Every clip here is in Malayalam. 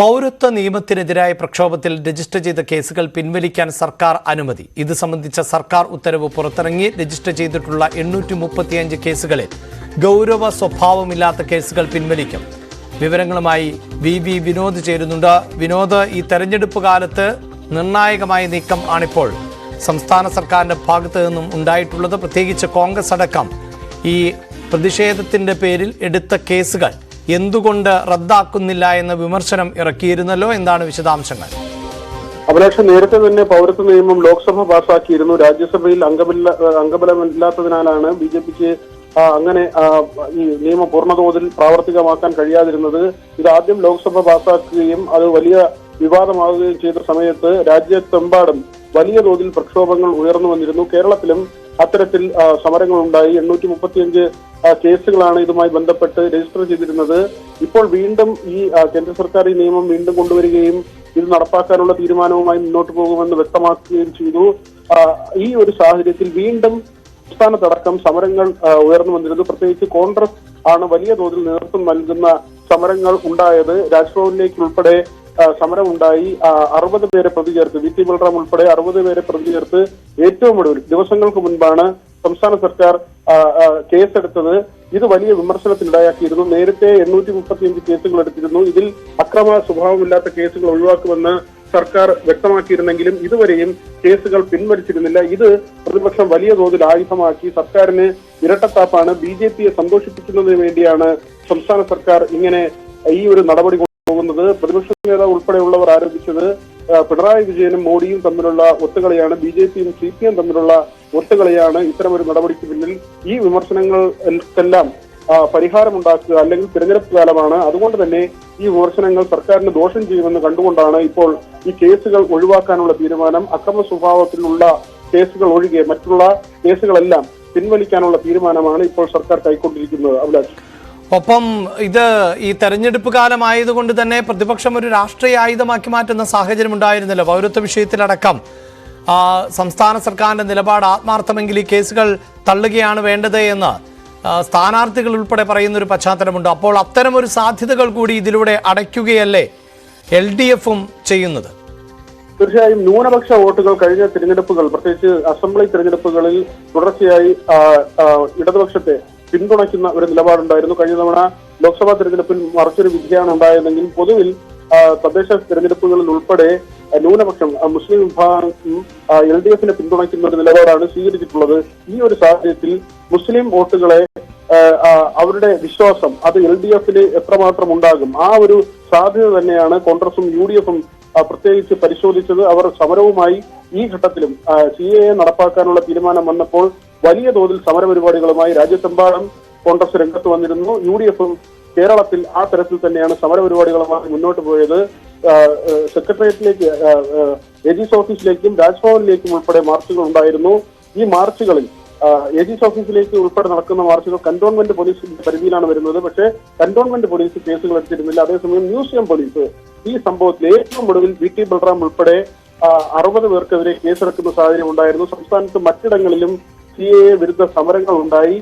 പൗരത്വ നിയമത്തിനെതിരായ പ്രക്ഷോഭത്തിൽ രജിസ്റ്റർ ചെയ്ത കേസുകൾ പിൻവലിക്കാൻ സർക്കാർ അനുമതി. ഇത് സംബന്ധിച്ച സർക്കാർ ഉത്തരവ് പുറത്തിറങ്ങി രജിസ്റ്റർ ചെയ്തിട്ടുള്ള എണ്ണൂറ്റി മുപ്പത്തിയഞ്ച് കേസുകളിൽ ഗൗരവ സ്വഭാവമില്ലാത്ത കേസുകൾ പിൻവലിക്കും. വിവരങ്ങളുമായി വി വി വിനോദ് ചേരുന്നുണ്ട്. വിനോദ് ഈ തെരഞ്ഞെടുപ്പ് കാലത്ത് നിർണായകമായ നീക്കം ആണിപ്പോൾ. സംസ്ഥാന സർക്കാരിന്റെ ഭാഗത്ത് നിന്നും ഉണ്ടായിട്ടുള്ളത് പ്രത്യേകിച്ച് കോൺഗ്രസ് അടക്കം ഈ പ്രതിഷേധത്തിന്റെ പേരിൽ എടുത്ത കേസുകൾ എന്തുകൊണ്ട് റദ്ദാക്കുന്നില്ല എന്ന വിമർശനം ഇറക്കിയിരുന്നല്ലോ? എന്താണ് വിശദാംശങ്ങൾ? അഭിലാഷ് നേരത്തെ തന്നെ പൗരത്വ നിയമം ലോക്സഭ പാസാക്കിയിരുന്നു. രാജ്യസഭയിൽ അംഗമില്ല അംഗബലമില്ലാത്തതിനാലാണ് ബി ജെ പിക്ക് അങ്ങനെ ഈ നിയമം പൂർണതോതിൽ പ്രാവർത്തികമാക്കാൻ കഴിയാതിരുന്നത്. ഇത് ആദ്യം ലോക്സഭ പാസാക്കുകയും അത് വലിയ വിവാദമാവുകയും ചെയ്ത സമയത്ത് രാജ്യത്തെമ്പാടും വലിയ തോതിൽ പ്രക്ഷോഭങ്ങൾ ഉയർന്നു വന്നിരുന്നു. കേരളത്തിലും അത്തരത്തിൽ സമരങ്ങൾ ഉണ്ടായി എണ്ണൂറ്റി മുപ്പത്തിയഞ്ച് കേസുകളാണ് ഇതുമായി ബന്ധപ്പെട്ട് രജിസ്റ്റർ ചെയ്തിരുന്നത്. ഇപ്പോൾ വീണ്ടും ഈ കേന്ദ്ര സർക്കാർ ഈ നിയമം വീണ്ടും കൊണ്ടുവരികയും ഇത് നടപ്പാക്കാനുള്ള തീരുമാനവുമായി മുന്നോട്ട് പോകുമെന്ന് വ്യക്തമാക്കുകയും ചെയ്തു. ഈ ഒരു സാഹചര്യത്തിൽ വീണ്ടും സംസ്ഥാനത്തടക്കം സമരങ്ങൾ ഉയർന്നു വന്നിരുന്നു. പ്രത്യേകിച്ച് കോൺഗ്രസ് ആണ് വലിയ തോതിൽ നേതൃത്വം നൽകുന്ന സമരങ്ങൾ ഉണ്ടായത് രാജ്ഭവനിലേക്ക് ഉൾപ്പെടെ സമരമുണ്ടായി. അറുപത് പേരെ പ്രതി ചേർത്ത് വി ടി ബൽറാം ഉൾപ്പെടെ അറുപത് പേരെ പ്രതി ചേർത്ത് ഏറ്റവും ഒടുവിൽ ദിവസങ്ങൾക്ക് മുൻപാണ് സംസ്ഥാന സർക്കാർ കേസെടുത്തത്. ഇത് വലിയ വിമർശനത്തിനിടയാക്കിയിരുന്നു. നേരത്തെ എണ്ണൂറ്റി മുപ്പത്തിയഞ്ച് കേസുകൾ എടുത്തിരുന്നു. ഇതിൽ അക്രമ സ്വഭാവമില്ലാത്ത കേസുകൾ ഒഴിവാക്കുമെന്ന് സർക്കാർ വ്യക്തമാക്കിയിരുന്നെങ്കിലും ഇതുവരെയും കേസുകൾ പിൻവലിച്ചിരുന്നില്ല. ഇത് പ്രതിപക്ഷം വലിയ തോതിൽ ആയുധമാക്കി സർക്കാരിന് ഇരട്ടത്താപ്പാണ് ബി ജെ പിയെ സന്തോഷിപ്പിക്കുന്നതിന് വേണ്ടിയാണ് സംസ്ഥാന സർക്കാർ ഇങ്ങനെ ഈ ഒരു നടപടി കൊണ്ടുപോകുന്നത് പ്രതിപക്ഷ നേതാവ് ഉൾപ്പെടെയുള്ളവർ ആരോപിച്ചത് പിണറായി വിജയനും മോഡിയും തമ്മിലുള്ള ഒത്തുകളിയാണ് ബി ജെ പിയും സി പി എം തമ്മിലുള്ള ഒത്തുകളിയാണ് ഇത്തരമൊരു നടപടിക്ക് പിന്നിൽ. ഈ വിമർശനങ്ങൾക്കെല്ലാം പരിഹാരം പരിഹാരമുണ്ടാക്കുക അല്ലെങ്കിൽ തിരഞ്ഞെടുപ്പ് കാലമാണ്. അതുകൊണ്ട് തന്നെ ഈ വിമർശനങ്ങൾ സർക്കാരിന് ദോഷം ചെയ്യുമെന്ന് കണ്ടുകൊണ്ടാണ് ഇപ്പോൾ ഈ കേസുകൾ ഒഴിവാക്കാനുള്ള തീരുമാനം അക്രമ സ്വഭാവത്തിലുള്ള കേസുകൾ ഒഴികെ മറ്റുള്ള കേസുകളെല്ലാം പിൻവലിക്കാനുള്ള തീരുമാനമാണ് ഇപ്പോൾ സർക്കാർ കൈക്കൊണ്ടിരിക്കുന്നത്. അഭിലാഷ്. ഒപ്പം ഇത് ഈ തെരഞ്ഞെടുപ്പ് കാലമായതുകൊണ്ട് തന്നെ പ്രതിപക്ഷം ഒരു രാഷ്ട്രീയ ആയുധമാക്കി മാറ്റുന്ന സാഹചര്യം ഉണ്ടായിരുന്നല്ലോ. പൗരത്വ വിഷയത്തിലടക്കം. സംസ്ഥാന സർക്കാരിന്റെ നിലപാട് ആത്മാർത്ഥമെങ്കിൽ ഈ കേസുകൾ തള്ളുകയാണ് വേണ്ടത് എന്ന് സ്ഥാനാർത്ഥികൾ ഉൾപ്പെടെ പറയുന്ന ഒരു പശ്ചാത്തലമുണ്ട്. അപ്പോൾ അത്തരം ഒരു സാധ്യതകൾ കൂടി ഇതിലൂടെ അടയ്ക്കുകയല്ലേ എൽ ഡി എഫും ചെയ്യുന്നത്? തീർച്ചയായും ന്യൂനപക്ഷ വോട്ടുകൾ കഴിഞ്ഞ തിരഞ്ഞെടുപ്പുകൾ പ്രത്യേകിച്ച് അസംബ്ലി തിരഞ്ഞെടുപ്പുകളിൽ തുടർച്ചയായി ഇടതുപക്ഷത്തെ പിന്തുണയ്ക്കുന്ന ഒരു നിലപാടുണ്ടായിരുന്നു. കഴിഞ്ഞ തവണ ലോക്സഭാ തെരഞ്ഞെടുപ്പിൽ മറിച്ചൊരു വിധിയാണ് ഉണ്ടായതെങ്കിൽ പൊതുവിൽ തദ്ദേശ തെരഞ്ഞെടുപ്പുകളിൽ ഉൾപ്പെടെ ന്യൂനപക്ഷം മുസ്ലിം വിഭാഗം എൽ ഡി എഫിനെ പിന്തുണയ്ക്കുന്ന ഒരു നിലപാടാണ് സ്വീകരിച്ചിട്ടുള്ളത്. ഈ ഒരു സാഹചര്യത്തിൽ മുസ്ലിം വോട്ടുകളെ അവരുടെ വിശ്വാസം അത് എൽ ഡി എഫിൽ എത്രമാത്രം ഉണ്ടാകും? ആ ഒരു സാധ്യത തന്നെയാണ് കോൺഗ്രസും യു ഡി എഫും പ്രത്യേകിച്ച് പരിശോധിച്ചത്. അവർ സമരവുമായി ഈ ഘട്ടത്തിലും സി എ നടപ്പാക്കാനുള്ള തീരുമാനം വന്നപ്പോൾ വലിയ തോതിൽ സമരപരിപാടികളുമായി രാജ്യത്തെമ്പാടും കോൺഗ്രസ് രംഗത്ത് വന്നിരുന്നു. യു ഡി എഫും കേരളത്തിൽ ആ തരത്തിൽ തന്നെയാണ് സമരപരിപാടികളുമായി മുന്നോട്ട് പോയത്. സെക്രട്ടേറിയറ്റിലേക്ക് എജീസ് ഓഫീസിലേക്കും രാജ്ഭവനിലേക്കും ഉൾപ്പെടെ മാർച്ചുകൾ ഉണ്ടായിരുന്നു. ഈ മാർച്ചുകളിൽ എജിസ് ഓഫീസിലേക്ക് ഉൾപ്പെടെ നടക്കുന്ന മാർച്ചുകൾ കന്റോൺമെന്റ് പോലീസിന്റെ പരിധിയിലാണ് വരുന്നത്. പക്ഷേ കന്റോൺമെന്റ് പോലീസ് കേസുകൾ എടുത്തിരുന്നില്ല. അതേസമയം മ്യൂസിയം പോലീസ് ഈ സംഭവത്തിൽ ഏറ്റവും ഒടുവിൽ വി ടി ബൽറാം ഉൾപ്പെടെ അറുപത് പേർക്കെതിരെ കേസെടുക്കുന്ന സാഹചര്യം ഉണ്ടായിരുന്നു. സംസ്ഥാനത്ത് മറ്റിടങ്ങളിലും സി എ വിരുദ്ധ സമരങ്ങൾ ഉണ്ടായി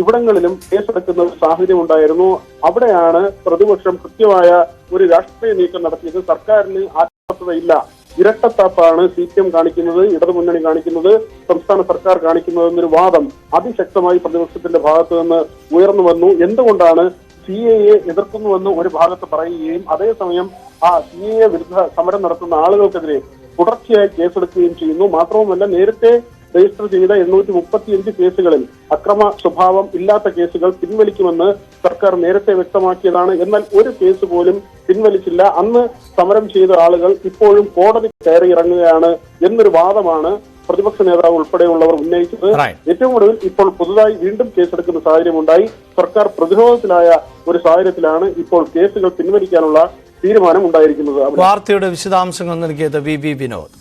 ഇവിടങ്ങളിലും കേസെടുക്കുന്ന ഒരു സാഹചര്യം ഉണ്ടായിരുന്നു. അവിടെയാണ് പ്രതിപക്ഷം കൃത്യമായ ഒരു രാഷ്ട്രീയ നീക്കം നടത്തിയത്. സർക്കാരിന് ആത്മാർത്ഥതയില്ല. ഇരട്ടത്താപ്പാണ് സി പി എം കാണിക്കുന്നത് ഇടതുമുന്നണി കാണിക്കുന്നത് സംസ്ഥാന സർക്കാർ കാണിക്കുന്നത് എന്നൊരു വാദം അതിശക്തമായി പ്രതിപക്ഷത്തിന്റെ ഭാഗത്ത് നിന്ന് ഉയർന്നു വന്നു. എന്തുകൊണ്ടാണ് സി എയെ എതിർക്കുന്നുവെന്ന് ഒരു ഭാഗത്ത് പറയുകയും അതേസമയം ആ സി എ വിരുദ്ധ സമരം നടത്തുന്ന ആളുകൾക്കെതിരെ തുടർച്ചയായി കേസെടുക്കുകയും ചെയ്യുന്നു. മാത്രവുമല്ല നേരത്തെ രജിസ്റ്റർ ചെയ്ത എണ്ണൂറ്റി മുപ്പത്തിയഞ്ച് കേസുകളിൽ അക്രമ സ്വഭാവം ഇല്ലാത്ത കേസുകൾ പിൻവലിക്കുമെന്ന് സർക്കാർ നേരത്തെ വ്യക്തമാക്കിയതാണ്. എന്നാൽ ഒരു കേസ് പോലും പിൻവലിച്ചില്ല. അന്ന് സമരം ചെയ്ത ആളുകൾ ഇപ്പോഴും കോടതി കയറി ഇറങ്ങുകയാണ് എന്നൊരു വാദമാണ് പ്രതിപക്ഷ നേതാവ് ഉൾപ്പെടെയുള്ളവർ ഉന്നയിച്ചത്. ഏറ്റവും കൂടുതൽ ഇപ്പോൾ പുതുതായി വീണ്ടും കേസെടുക്കുന്ന സാഹചര്യമുണ്ടായി. സർക്കാർ പ്രതിരോധത്തിലായ ഒരു സാഹചര്യത്തിലാണ് ഇപ്പോൾ കേസുകൾ പിൻവലിക്കാനുള്ള തീരുമാനം ഉണ്ടായിരിക്കുന്നത്. വാർത്തയുടെ വിശദാംശങ്ങൾ നൽകിയത് വി വി വിനോദ്.